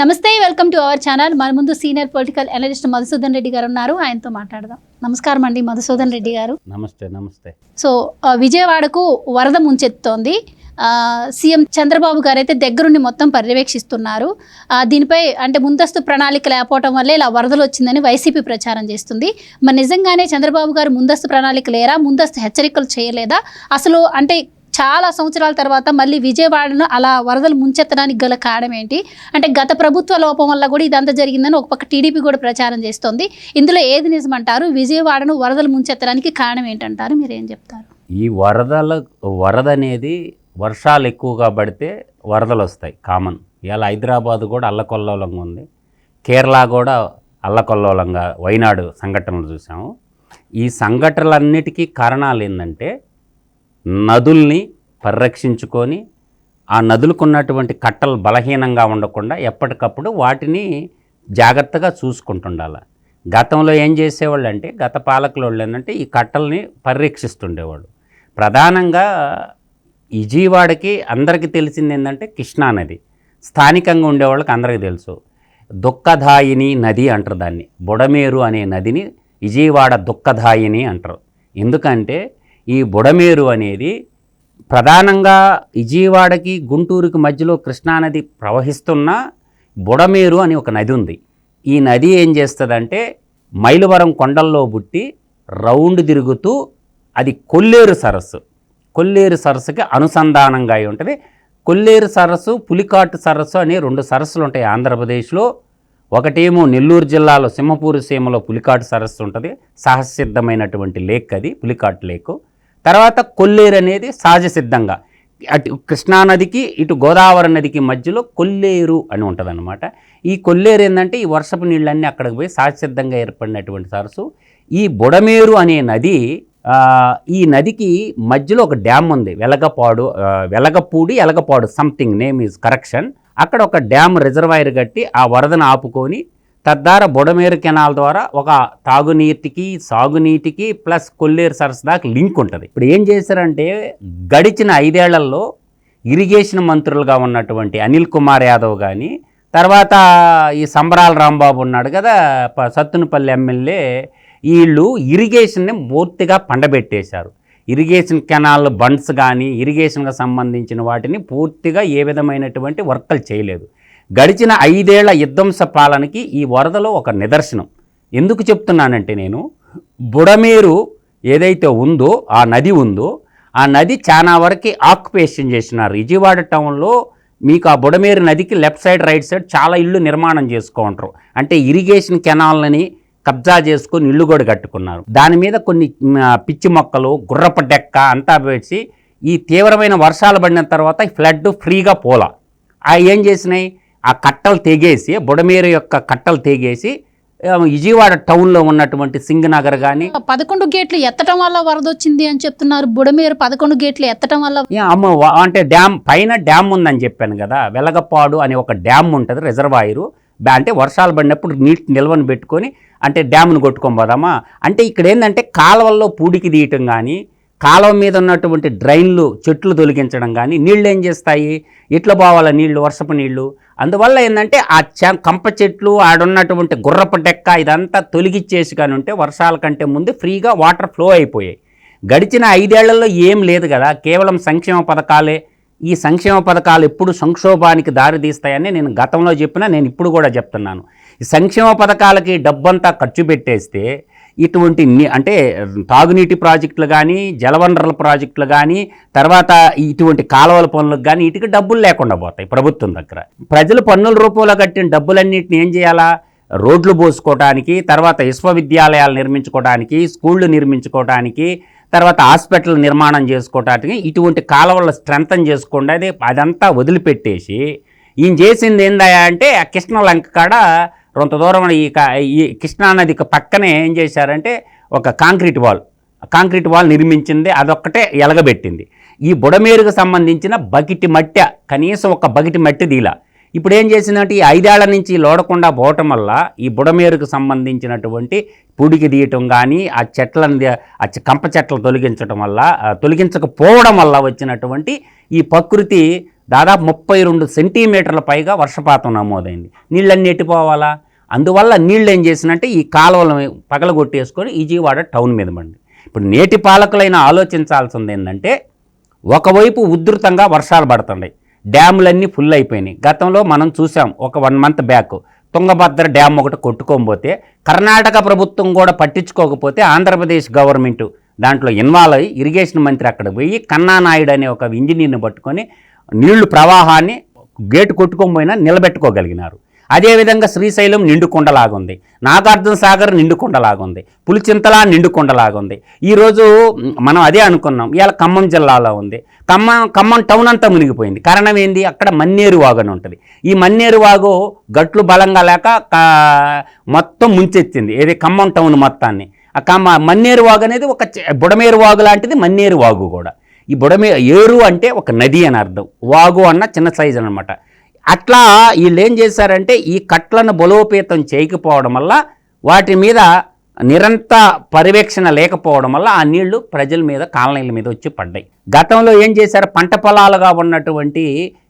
నమస్తే welcome to our channel. మన ముందు senior political analyst Madhusudan Reddy garu ఉన్నారు. ఆయనతో మాట్లాడదాం. నమస్కారం అండి మధుసూదన్ రెడ్డి గారు. నమస్తే నమస్తే. సో విజయవాడకు వరద ముంచెత్తుతోంది సీఎం చంద్రబాబు గారు అయితే దగ్గరుండి మొత్తం పర్యవేక్షిస్తున్నారు. దీనిపై అంటే ముందస్తు ప్రణాళిక లేకపోవడం వల్లే ఇలా వరదలు వచ్చిందని వైసీపీ ప్రచారం చేస్తుంది. మరి నిజంగానే చంద్రబాబు గారు ముందస్తు ప్రణాళిక లేరా? ముందస్తు హెచ్చరికలు చేయలేదా? అసలు అంటే చాలా సంవత్సరాల తర్వాత మళ్ళీ విజయవాడను అలా వరదలు ముంచెత్తడానికి గల కారణం ఏంటి? అంటే గత ప్రభుత్వ లోపం వల్ల కూడా ఇదంతా జరిగిందని ఒక పక్క టీడీపీ కూడా ప్రచారం చేస్తోంది. ఇందులో ఏది నిజమంటారు? విజయవాడను వరదలు ముంచెత్తడానికి కారణం ఏంటంటారు? మీరు ఏం చెప్తారు? ఈ వరదల వరద అనేది వర్షాలు ఎక్కువగా పడితే వరదలు వస్తాయి కామన్. ఇలా హైదరాబాద్ కూడా అల్లకొల్లోలంగా ఉంది. కేరళ కూడా అల్లకొల్లోలంగా వైనాడు సంఘటనలు చూసాము. ఈ సంఘటనలన్నిటికీ కారణాలు ఏంటంటే నదుల్ని పరిరక్షించుకొని ఆ నదులకు ఉన్నటువంటి కట్టలు బలహీనంగా ఉండకుండా ఎప్పటికప్పుడు వాటిని జాగ్రత్తగా చూసుకుంటుండాలి. గతంలో ఏం చేసేవాళ్ళు అంటే గత పాలకులు వాళ్ళు ఏంటంటే ఈ కట్టల్ని పరిరక్షిస్తుండేవాళ్ళు. ప్రధానంగా విజయవాడకి అందరికీ తెలిసింది ఏంటంటే కృష్ణా నది. స్థానికంగా ఉండేవాళ్ళకి అందరికీ తెలుసు. దుఃఖదాయిని నది అంటారు దాన్ని. బుడమేరు అనే నదిని విజయవాడ దుఃఖదాయిని అంటారు. ఎందుకంటే ఈ బుడమేరు అనేది ప్రధానంగా విజయవాడకి గుంటూరుకి మధ్యలో కృష్ణానది ప్రవహిస్తున్న బుడమేరు అని ఒక నది ఉంది. ఈ నది ఏం చేస్తుందంటే మైలవరం కొండల్లో పుట్టి రౌండ్ తిరుగుతూ అది కొల్లేరు సరస్సు. కొల్లేరు సరస్సుకి అనుసంధానంగా అయి ఉంటుంది. కొల్లేరు సరస్సు పులికాటు సరస్సు అనే రెండు సరస్సులు ఉంటాయి ఆంధ్రప్రదేశ్లో. ఒకటేమో నెల్లూరు జిల్లాలో సింహపూరు సీమలో పులికాటు సరస్సు ఉంటుంది. సహసిద్ధమైనటువంటి లేక్ అది పులికాటు లేకు. తర్వాత కొల్లేరు అనేది సహజ సిద్ధంగా. అటు కృష్ణానదికి ఇటు గోదావరి నదికి మధ్యలో కొల్లేరు అని ఉంటుందన్నమాట. ఈ కొల్లేరు ఏంటంటే ఈ వర్షపు నీళ్ళన్నీ అక్కడికి పోయి సహజసిద్ధంగా ఏర్పడినటువంటి సరస్సు. ఈ బుడమేరు అనే నది ఈ నదికి మధ్యలో ఒక డ్యామ్ ఉంది. Velagapadu Velagapudi Elagapadu something name is correction. అక్కడ ఒక డ్యామ్ రిజర్వాయర్ కట్టి ఆ వరదను ఆపుకొని తద్వారా బుడమేరు కెనాల్ ద్వారా ఒక తాగునీటికి సాగునీటికి ప్లస్ కొల్లేరు సరస్సు దాకా లింక్ ఉంటుంది. ఇప్పుడు ఏం చేశారంటే గడిచిన ఐదేళ్ళలో ఇరిగేషన్ మంత్రులుగా ఉన్నటువంటి అనిల్ కుమార్ యాదవ్ కానీ తర్వాత ఈ సంబరాల రాంబాబు ఉన్నాడు కదా ప- సత్తునపల్లి ఎమ్మెల్యే వీళ్ళు ఇరిగేషన్ని పూర్తిగా పండబెట్టేశారు. ఇరిగేషన్ కెనాల్ బండ్స్ కానీ ఇరిగేషన్కి సంబంధించిన వాటిని పూర్తిగా ఏ విధమైనటువంటి వర్కలు చేయలేదు. గడిచిన ఐదేళ్ళ యుద్ధంస పాలనకి ఈ వరదలో ఒక నిదర్శనం. ఎందుకు చెప్తున్నానంటే నేను బుడమేరు ఏదైతే ఉందో ఆ నది ఉందో ఆ నది చాలా వరకు ఆక్యుపేషన్ చేసినారు. విజయవాడ టౌన్లో మీకు ఆ బుడమేరు నదికి లెఫ్ట్ సైడ్ రైట్ సైడ్ చాలా ఇళ్ళు నిర్మాణం చేసుకుంటారు. అంటే ఇరిగేషన్ కెనాల్ని కబ్జా చేసుకొని ఇల్లు కూడా కట్టుకున్నారు. దాని మీద కొన్ని పిచ్చి మొక్కలు గుర్రపు డెక్క అంతా వేసి ఈ తీవ్రమైన వర్షాలు పడిన తర్వాత ఫ్లడ్ ఫ్రీగా పోలా. ఆ ఏం చేసినాయి? ఆ కట్టలు తెగేసి బుడమేరు యొక్క కట్టలు తెగేసి విజయవాడ టౌన్లో ఉన్నటువంటి సింగనగర్ కానీ పదకొండు గేట్లు ఎత్తడం వల్ల వరద వచ్చింది అని చెప్తున్నారు. బుడమేరు పదకొండు గేట్లు ఎత్తడం వల్ల అమ్మ అంటే డ్యామ్ పైన డ్యామ్ ఉందని చెప్పాను కదా. వెలగపాడు అనే ఒక డ్యామ్ ఉంటుంది రిజర్వాయరు. అంటే వర్షాలు పడినప్పుడు నీటి నిల్వను పెట్టుకొని అంటే డ్యామ్ను కొట్టుకొని పోదామా? అంటే ఇక్కడ ఏంటంటే కాలువల్లో పూడికి తీయటం కానీ కాలువ మీద ఉన్నటువంటి డ్రైన్లు చెట్లు తొలగించడం కానీ నీళ్ళు ఏం చేస్తాయి? ఎట్లా పోవాలా నీళ్ళు వర్షపు నీళ్ళు అందువల్ల ఏంటంటే ఆ చ కంప చెట్లు ఆడున్నటువంటి గుర్రపు డెక్క ఇదంతా తొలగిచ్చేసి కానీ ఉంటే వర్షాల కంటే ముందు ఫ్రీగా వాటర్ ఫ్లో అయిపోయాయి. గడిచిన ఐదేళ్ళలో ఏం లేదు కదా కేవలం సంక్షేమ పథకాలే. ఈ సంక్షేమ పథకాలు ఎప్పుడు సంక్షోభానికి దారితీస్తాయని నేను గతంలో చెప్పినా నేను ఇప్పుడు కూడా చెప్తున్నాను. ఈ సంక్షేమ పథకాలకి డబ్బంతా ఖర్చు పెట్టేస్తే ఇటువంటి అంటే తాగునీటి ప్రాజెక్టులు కానీ జలవనరుల ప్రాజెక్టులు కానీ తర్వాత ఇటువంటి కాలువల పనులకు కానీ వీటికి డబ్బులు లేకుండా పోతాయి ప్రభుత్వం దగ్గర. ప్రజలు పన్నుల రూపంలో కట్టిన డబ్బులన్నింటిని ఏం చేయాలా? రోడ్లు పోసుకోవడానికి తర్వాత విశ్వవిద్యాలయాలు నిర్మించుకోవడానికి స్కూళ్ళు నిర్మించుకోవడానికి తర్వాత హాస్పిటల్ నిర్మాణం చేసుకోవటానికి ఇటువంటి కాలువల స్ట్రెంగ్తన్ చేసుకోండి. అది అదంతా వదిలిపెట్టేసి ఈయన చేసింది ఏందా అంటే ఆ కృష్ణలంక కాడ కొంత దూరం ఈ ఈ ఈ కృష్ణానదికి పక్కనే ఏం చేశారంటే ఒక కాంక్రీట్ వాల్. కాంక్రీట్ వాల్ నిర్మించింది అదొక్కటే ఎలగబెట్టింది. ఈ బుడమేరుకు సంబంధించిన బకిటి మట్టె కనీసం ఒక బకిటి మట్టి దీలా ఇప్పుడు ఏం చేసిందంటే ఈ ఐదేళ్ళ నుంచి లోడకుండా పోవటం వల్ల ఈ బుడమేరుకు సంబంధించినటువంటి పుడికి తీయటం కానీ ఆ చెట్లను ఆ కంప చెట్లు తొలగించడం వల్ల తొలగించకపోవడం వల్ల వచ్చినటువంటి ఈ ప్రకృతి దాదాపు ముప్పై రెండు సెంటీమీటర్ల పైగా వర్షపాతం నమోదైంది. నీళ్ళన్నీ ఎట్టిపోవాలా అందువల్ల నీళ్ళు ఏం చేసినట్టే ఈ కాలువలు పగలగొట్టేసుకొని విజయవాడ టౌన్ మీద పండి ఇప్పుడు నేటి పాలకులైన ఆలోచించాల్సింది ఏంటంటే ఒకవైపు ఉధృతంగా వర్షాలు పడుతున్నాయి డ్యాములన్నీ ఫుల్ అయిపోయినాయి. గతంలో మనం చూసాం ఒక one month back Tungabhadra dam ఒకటి కొట్టుకోకపోతే కర్ణాటక ప్రభుత్వం కూడా పట్టించుకోకపోతే ఆంధ్రప్రదేశ్ గవర్నమెంట్ దాంట్లో ఇన్వాల్వ్ అయ్యి ఇరిగేషన్ మంత్రి అక్కడ పోయి కన్నా నాయుడు అనే ఒక ఇంజనీర్ని పట్టుకొని నీళ్ళు ప్రవాహాన్ని గేటు కొట్టుకోకపోయినా నిలబెట్టుకోగలిగినారు. అదేవిధంగా శ్రీశైలం నిండుకొండలాగుంది. నాగార్జున సాగర్ నిండుకొండలాగుంది. పులిచింతల నిండుకొండలాగుంది. ఈరోజు మనం అదే అనుకున్నాం. ఇవాళ ఖమ్మం జిల్లాలో ఉంది. ఖమ్మం ఖమ్మం టౌన్ అంతా మునిగిపోయింది. కారణం ఏంది? అక్కడ మన్నేరు వాగు అని ఉంటుంది. ఈ మన్నేరు వాగు గట్లు బలంగా లేక మొత్తం ముంచెత్తింది. ఏది ఖమ్మం టౌన్ మొత్తాన్ని. ఆ కమ్మ మన్నేరు వాగు అనేది ఒక బుడమేరు వాగు లాంటిది మన్నేరు వాగు కూడా. ఈ బుడమే ఏరు అంటే ఒక నది అని అర్థం. వాగు అన్న చిన్న సైజు అనమాట అట్లా వీళ్ళు ఏం చేశారంటే ఈ కట్లను బలోపేతం చేయకపోవడం వల్ల వాటి మీద నిరంతర పర్యవేక్షణ లేకపోవడం వల్ల ఆ నీళ్ళు ప్రజల మీద కాలనీల మీద వచ్చి పడ్డాయి. గతంలో ఏం చేశారు? పంట పొలాలుగా ఉన్నటువంటి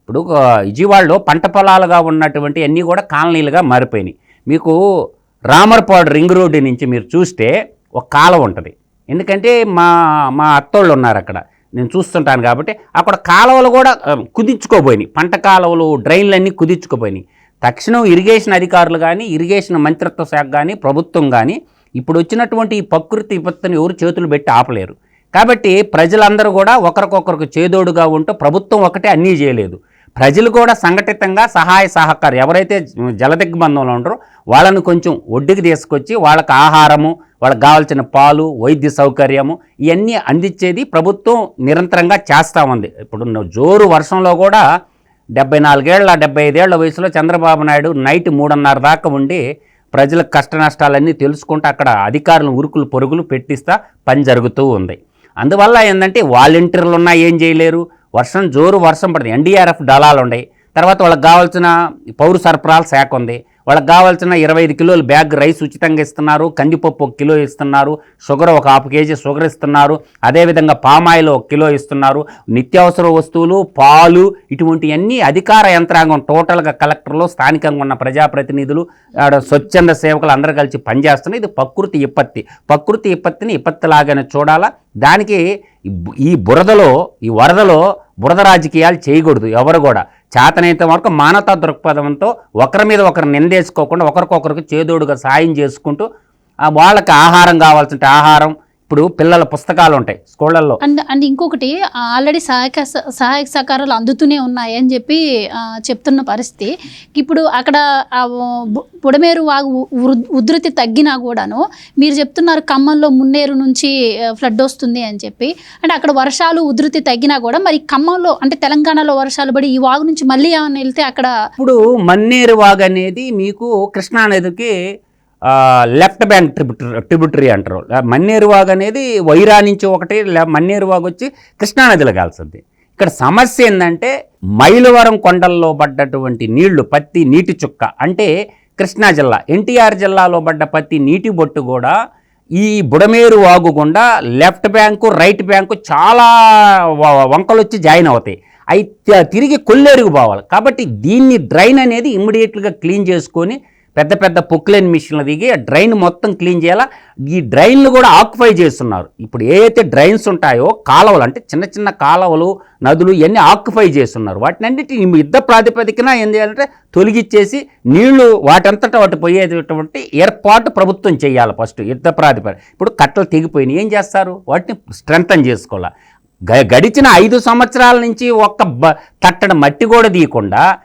ఇప్పుడు విజయవాడలో పంట పొలాలుగా ఉన్నటువంటి అన్నీ కూడా కాలనీలుగా మారిపోయినాయి. మీకు రామర్పాడు రింగ్ రోడ్డు నుంచి మీరు చూస్తే ఒక కాలం ఉంటుంది. ఎందుకంటే మా మా అత్తోళ్ళు ఉన్నారు అక్కడ. నేను చూస్తుంటాను కాబట్టి అక్కడ కాలువలు కూడా కుదించుకోబోయినాయి. కుదించుకోపోయినాయి పంట కాలువలు డ్రైన్లు అన్నీ కుదించుకోపోయినాయి తక్షణం ఇరిగేషన్ అధికారులు కానీ ఇరిగేషన్ మంత్రిత్వ శాఖ కానీ ప్రభుత్వం కానీ ఇప్పుడు వచ్చినటువంటి ఈ ప్రకృతి విపత్తుని ఎవరు చేతులు పెట్టి ఆపలేరు. కాబట్టి ప్రజలందరూ కూడా ఒకరికొకరికి చేదోడుగా ఉంటూ ప్రభుత్వం ఒకటే అన్నీ చేయలేదు. ప్రజలు కూడా సంఘటితంగా సహాయ సహకారం. ఎవరైతే జలదిగ్బంధంలో ఉంటారో వాళ్ళని కొంచెం ఒడ్డుకి తీసుకొచ్చి వాళ్ళకి ఆహారము వాళ్ళకి కావాల్సిన పాలు వైద్య సౌకర్యము ఇవన్నీ అందించేది ప్రభుత్వం నిరంతరంగా చేస్తూ ఉంది. ఇప్పుడు జోరు వర్షంలో కూడా డెబ్బై నాలుగేళ్ళ డెబ్బై ఐదేళ్ళ వయసులో చంద్రబాబు నాయుడు నైట్ మూడున్నర దాకా ఉండి ప్రజలకు కష్ట నష్టాలన్నీ తెలుసుకుంటూ అక్కడ అధికారులు ఉరుకులు పొరుగులు పెట్టిస్తా పని జరుగుతూ ఉంది. అందువల్ల ఏంటంటే వాలంటీర్లు ఉన్నా ఏం చేయలేరు. వర్షం జోరు వర్షం పడుతుంది. ఎన్డీఆర్ఎఫ్ దళాలు ఉన్నాయి తర్వాత వాళ్ళకి కావాల్సిన పౌర సరఫరాల శాఖ ఉంది. వాళ్ళకి కావాల్సిన ఇరవై ఐదు కిలోలు బ్యాగ్ రైస్ ఉచితంగా ఇస్తున్నారు కందిపప్పు ఒక కిలో ఇస్తున్నారు షుగర్ ఒక హాఫ్ కేజీ షుగర్ ఇస్తున్నారు అదేవిధంగా పామాయిల్ ఒక కిలో ఇస్తున్నారు నిత్యావసర వస్తువులు పాలు ఇటువంటివన్నీ అధికార యంత్రాంగం టోటల్గా కలెక్టర్లు స్థానికంగా ఉన్న ప్రజాప్రతినిధులు ఆడ స్వచ్ఛంద సేవకులు అందరూ కలిసి పనిచేస్తున్నారు. ఇది ప్రకృతి విపత్తి. ప్రకృతి విపత్తిని విపత్తిలాగానే చూడాలా. దానికి ఈ బురదలో ఈ వరదలో బురద రాజకీయాలు చేయకూడదు ఎవరు కూడా. చేతనైతే వరకు మానవతా దృక్పథంతో ఒకరి మీద ఒకరు వేసుకోకుండా ఒకరికొకరికి చేదోడుగా సాయం చేసుకుంటూ ఆ వాళ్ళకి ఆహారం కావాల్సిన ఆహారం ఇప్పుడు పిల్లల పుస్తకాలు ఉంటాయి స్కూళ్ళల్లో. అండ్ అండ్ ఇంకొకటి ఆల్రెడీ సహాయక సహాయక సహకారాలు అందుతూనే ఉన్నాయి అని చెప్పి చెప్తున్న పరిస్థితి. ఇప్పుడు అక్కడ బుడమేరు వాగు ఉధృతి తగ్గినా కూడాను మీరు చెప్తున్నారు ఖమ్మంలో మున్నేరు నుంచి ఫ్లడ్ వస్తుంది అని చెప్పి. అంటే అక్కడ వర్షాలు ఉధృతి తగ్గినా కూడా మరి ఖమ్మంలో అంటే తెలంగాణలో వర్షాలు పడి ఈ వాగు నుంచి మళ్ళీ ఏమైనా వెళ్తే అక్కడ ఇప్పుడు మన్నేరు వాగ్ అనేది మీకు కృష్ణానదికి లెఫ్ట్ బ్యాంక్ ట్రిబ్యూటరీ ట్రిబ్యూటరీ అంటారు. మన్నేరువాగ్ మన్నేరు అనేది వైరా నుంచి ఒకటి మన్నేరువాగ్ మన్నేరు వచ్చి కృష్ణానదిలో కాల్సింది. ఇక్కడ సమస్య ఏంటంటే మైలవరం కొండల్లో పడ్డటువంటి నీళ్ళు పత్తి నీటి చుక్క. అంటే కృష్ణా జిల్లా ఎన్టీఆర్ జిల్లాలో పడ్డ పత్తి నీటి బొట్టు కూడా ఈ బుడమేరు వాగు గుండా లెఫ్ట్ బ్యాంకు రైట్ బ్యాంకు చాలా వంకలొచ్చి వంకలు వచ్చి జాయిన్ అవుతాయి. అవి తిరిగి కొల్లేరుకు పోవాలి. కాబట్టి దీన్ని డ్రైన్ అనేది ఇమ్మీడియట్గా క్లీన్ చేసుకొని పెద్ద పెద్ద పొక్లైన్ మిషన్లు దిగి ఆ డ్రైన్ మొత్తం క్లీన్ చేయాలా? ఈ డ్రైన్లు కూడా ఆక్యుపై చేస్తున్నారు. ఇప్పుడు ఏవైతే డ్రైన్స్ ఉంటాయో కాలువలు అంటే చిన్న చిన్న కాలువలు నదులు ఇవన్నీ ఆక్యుపై చేస్తున్నారు. వాటిని అన్నిటి యుద్ధ ప్రాతిపదికన ఏం చేయాలంటే తొలగిచ్చేసి నీళ్ళు వాటంతటా వాటి పోయేటటువంటి ఏర్పాటు ప్రభుత్వం చేయాలి ఫస్ట్ యుద్ధ ప్రాతిపదిక ఇప్పుడు కట్టలు తెగిపోయినాయి. ఏం చేస్తారు? వాటిని స్ట్రెంగ్తన్ చేసుకోవాలి. గ- గడిచిన ఐదు సంవత్సరాల నుంచి ఒక్క బ తట్టడ మట్టి కూడా తీయకుండా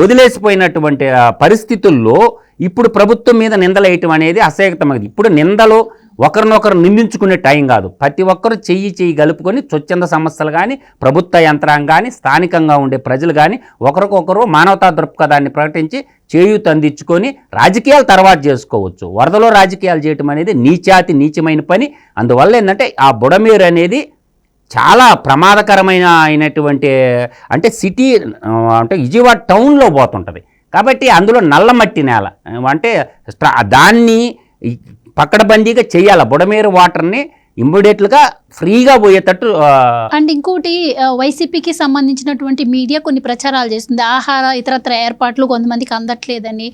వదిలేసిపోయినటువంటి పరిస్థితుల్లో ఇప్పుడు ప్రభుత్వం మీద నిందలేయటం అనేది అసహ్యతమైనది ఇప్పుడు నిందలు ఒకరినొకరు నిందించుకునే టైం కాదు. ప్రతి ఒక్కరు చెయ్యి చెయ్యి గలుపుకొని స్వచ్ఛంద సంస్థలు కానీ ప్రభుత్వ యంత్రాంగం కానీ స్థానికంగా ఉండే ప్రజలు కానీ ఒకరికొకరు మానవతా దృక్పథాన్ని ప్రకటించి చేయూత అందించుకొని రాజకీయాలు తర్వాత చేసుకోవచ్చు. వరదలో రాజకీయాలు చేయటం అనేది నీచాతి నీచమైన పని. అందువల్ల ఏంటంటే ఆ బుడమేరు అనేది చాలా ప్రమాదకరమైన అయినటువంటి అంటే సిటీ అంటే విజయవాడ టౌన్లో పోతుంటుంది. కాబట్టి అందులో నల్లమట్టి నేల అంటే దాన్ని పక్కడబందీగా చేయాలి. బుడమేరు వాటర్ని ఇమ్మీడియట్లుగా ఫ్రీగా పోయేటట్టు అండ్ ఇంకోటి వైసీపీకి సంబంధించినటువంటి మీడియా కొన్ని ప్రచారాలు చేస్తుంది. ఆహార ఇతరత్ర ఏర్పాట్లు కొంతమందికి అందట్లేదని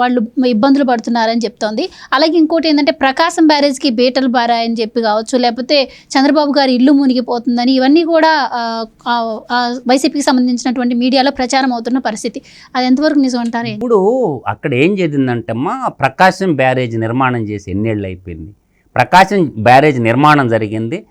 వాళ్ళు ఇబ్బందులు పడుతున్నారని చెప్తోంది. అలాగే ఇంకోటి ఏంటంటే ప్రకాశం బ్యారేజ్కి బీటలు బారాయని చెప్పి కావచ్చు లేకపోతే చంద్రబాబు గారి ఇల్లు మునిగిపోతుందని ఇవన్నీ కూడా వైసీపీకి సంబంధించినటువంటి మీడియాలో ప్రచారం అవుతున్న పరిస్థితి. అది ఎంతవరకు నిజం అంటారు? ఇప్పుడు అక్కడ ఏం జరిగిందంటమ్మా ప్రకాశం బ్యారేజ్ నిర్మాణం చేసి ఎన్నేళ్ళు అయిపోయింది. ప్రకాశం బ్యారేజ్ నిర్మాణం జరిగింది.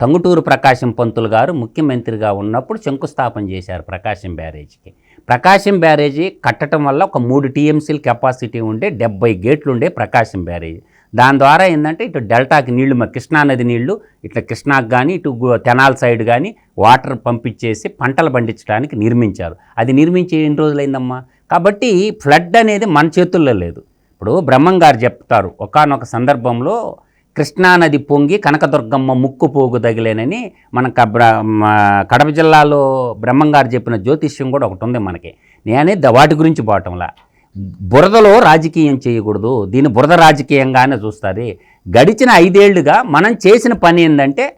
టంగుటూరు ప్రకాశం పంతులు గారు ముఖ్యమంత్రిగా ఉన్నప్పుడు శంకుస్థాపన చేశారు ప్రకాశం బ్యారేజ్కి. ప్రకాశం బ్యారేజీ కట్టడం వల్ల ఒక మూడు టీఎంసీల కెపాసిటీ ఉండే డెబ్బై గేట్లు ఉండే ప్రకాశం బ్యారేజ్. దాని ద్వారా ఏంటంటే ఇటు డెల్టాకి నీళ్ళు మ- కృష్ణానది నీళ్ళు ఇట్లా కృష్ణాకి కానీ ఇటు తెనాల్ సైడ్ కానీ వాటర్ పంపించేసి పంటలు పండించడానికి నిర్మించారు. అది నిర్మించి ఎన్ని రోజులైందమ్మా? కాబట్టి ఫ్లడ్ అనేది మన చేతుల్లో లేదు. ఇప్పుడు బ్రహ్మం గారు చెప్తారు ఒకానొక సందర్భంలో కృష్ణానది పొంగి కనకదుర్గమ్మ ముక్కు పోగు తగిలేనని మన క- కడప జిల్లాలో బ్రహ్మంగారు చెప్పిన జ్యోతిష్యం కూడా ఒకటి ఉంది మనకి. నేనే వాటి గురించి పోవటంలా. బురదలో రాజకీయం చేయకూడదు దీన్ని బురద రాజకీయంగానే చూస్తుంది. గడిచిన ఐదేళ్ళుగా మనం చేసిన పని ఏంటంటే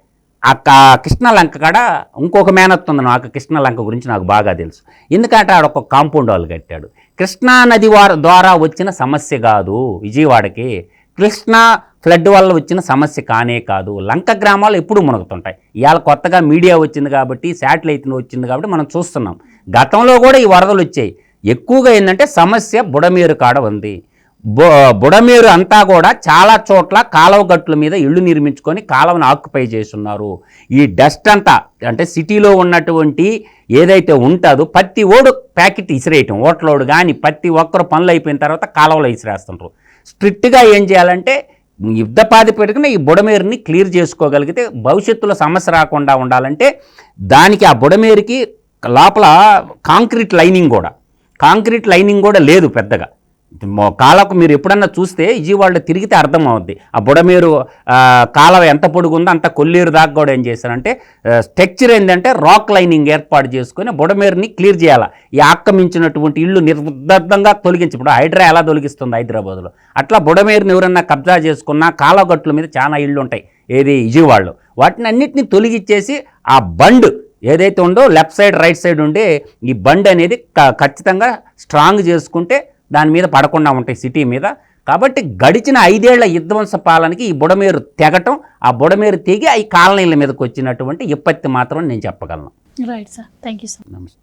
ఆ కృష్ణలంక కాడ ఇంకొక మేనత్ ఉంది నాకు కృష్ణలంక గురించి నాకు బాగా తెలుసు. ఎందుకంటే ఆడ ఒక కాంపౌండ్ వాళ్ళు కట్టాడు. కృష్ణానది ద్వారా వచ్చిన సమస్య కాదు విజయవాడకి. కృష్ణా ఫ్లడ్ వల్ల వచ్చిన సమస్య కానే కాదు. లంక గ్రామాలు ఎప్పుడు మునుగుతుంటాయి. ఇవాళ కొత్తగా మీడియా వచ్చింది కాబట్టి శాటిలైట్ వచ్చింది కాబట్టి మనం చూస్తున్నాం. గతంలో కూడా ఈ వరదలు వచ్చాయి. ఎక్కువగా ఏంటంటే సమస్య బుడమేరు కాడ ఉంది. బు బుడమేరు అంతా కూడా చాలా చోట్ల కాలువ గట్ల మీద ఇళ్ళు నిర్మించుకొని కాలువను ఆక్యుపై చేస్తున్నారు. ఈ డస్ట్ అంతా అంటే సిటీలో ఉన్నటువంటి ఏదైతే ఉంటుందో ప్రతి ఓడు ప్యాకెట్ ఇసిరేయటం. ఓట్లోడు కానీ ప్రతి ఒక్కరు పనులు అయిపోయిన తర్వాత కాలువలో ఇసిరేస్తుంటారు స్ట్రిక్ట్గా ఏం చేయాలంటే యుద్ధ ప్రాతిపదికన ఈ బుడమేరుని క్లియర్ చేసుకోగలిగితే భవిష్యత్తులో సమస్య రాకుండా ఉండాలంటే దానికి ఆ బుడమేరుకి లోపల కాంక్రీట్ లైనింగ్ కూడా. కాంక్రీట్ లైనింగ్ కూడా లేదు పెద్దగా. కాలకు మీరు ఎప్పుడన్నా చూస్తే విజయవాడలో తిరిగితే అర్థం అవుద్ది ఆ బుడమేరు ఆ, ఎంత పొడుగుందో అంత కొల్లేరు దాకా కూడా ఏం చేశారంటే స్ట్రక్చర్ ఏంటంటే రాక్ లైనింగ్ ఏర్పాటు చేసుకొని బుడమేరుని క్లియర్ చేయాలి. ఈ ఆక్రమించినటువంటి ఇళ్ళు నిర్దర్థంగా తొలగించి ఇప్పుడు హైడ్రా ఎలా తొలగిస్తుంది హైదరాబాద్లో? అట్లా బుడమేరుని ఎవరన్నా కబ్జా చేసుకున్నా కాలగట్ల మీద చాలా ఇళ్ళు ఉంటాయి ఏది విజయవాడలో వాటిని అన్నిటిని తొలగిచ్చేసి ఆ బండ్ ఏదైతే ఉందో లెఫ్ట్ సైడ్ రైట్ సైడ్ ఉండే ఈ బండ్ అనేది క- ఖచ్చితంగా స్ట్రాంగ్ చేసుకుంటే దాని మీద పడకుండా ఉంటాయి సిటీ మీద. కాబట్టి గడిచిన ఐదేళ్ళ విధ్వంస పాలనకి ఈ బుడమేరు తెగటం ఆ బుడమేరు తెగి ఈ కాలనీల మీదకి వచ్చినటువంటి విపత్తి మాత్రం నేను చెప్పగలను. Right sir thank you sir నమస్తే.